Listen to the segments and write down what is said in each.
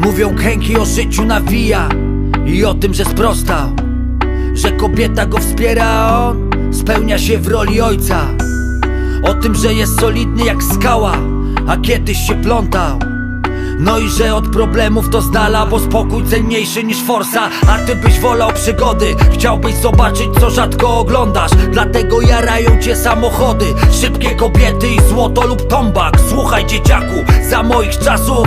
Mówią kręki o życiu nawija I o tym, że sprostał Że kobieta go wspiera, a on Spełnia się w roli ojca. O tym, że jest solidny jak skała A kiedyś się plątał no i że od problemów to z bo spokój cenniejszy niż forsa. A ty byś wolał przygody, chciałbyś zobaczyć co rzadko oglądasz. Dlatego jarają cię samochody, szybkie kobiety i złoto lub tombak. Słuchaj dzieciaku, za moich czasów.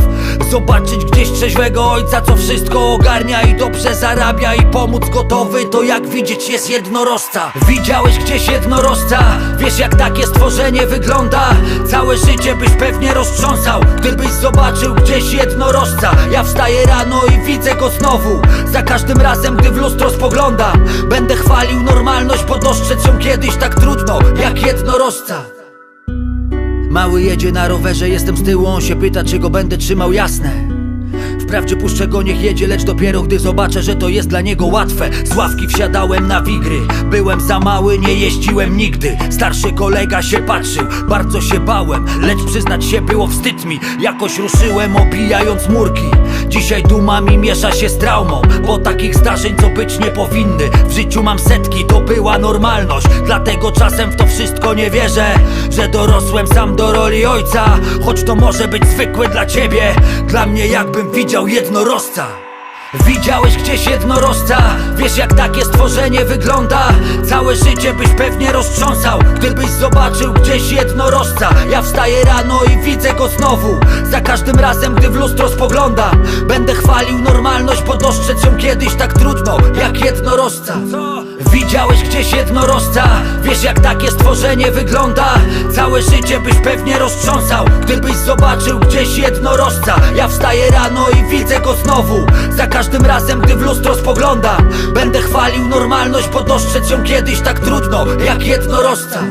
Zobaczyć gdzieś trzeźwego ojca, co wszystko ogarnia i dobrze zarabia. I pomóc gotowy, to jak widzieć jest jednorożca. Widziałeś gdzieś jednorożca, wiesz jak takie stworzenie wygląda? Całe życie byś pewnie roztrząsał, gdybyś zobaczył gdzieś jednorożca. Ja wstaję rano i widzę go znowu. Za każdym razem, gdy w lustro spoglądam Będę chwalił normalność, bo dostrzec ją kiedyś tak trudno Jak jednorożca. Mały jedzie na rowerze, jestem z tyłu, on się pyta, czy go będę trzymał jasne Wprawdzie puszczę go, niech jedzie, lecz dopiero gdy zobaczę, że to jest dla niego łatwe. Z ławki wsiadałem na wigry, byłem za mały, nie jeździłem nigdy. Starszy kolega się patrzył, bardzo się bałem. Lecz przyznać się było wstyd mi, jakoś ruszyłem obijając murki. Dzisiaj duma mi miesza się z traumą, bo takich zdarzeń co być nie powinny. W życiu mam setki, to była normalność. Dlatego czasem w to wszystko nie wierzę Że dorosłem sam do roli ojca. Choć to może być zwykłe dla ciebie Dla mnie jakbym widział jednorożca Widziałeś gdzieś jednorożca Wiesz jak takie stworzenie wygląda? Całe życie byś pewnie roztrząsał Gdybyś zobaczył gdzieś jednorożca Ja wstaję rano i widzę go znowu. Za każdym razem gdy w lustro spoglądam Będę chwalił normalność, bo dostrzec ją kiedyś tak trudno Jak jednorożca Widziałeś gdzieś jednorożca Wiesz jak takie stworzenie wygląda? Całe życie byś pewnie roztrząsał Gdybyś zobaczył gdzieś jednorożca Ja wstaję rano i widzę go znowu. Za każdym razem gdy w lustro spoglądam Będę chwalił normalność, bo dostrzec ją kiedyś tak trudno Jak jednorożca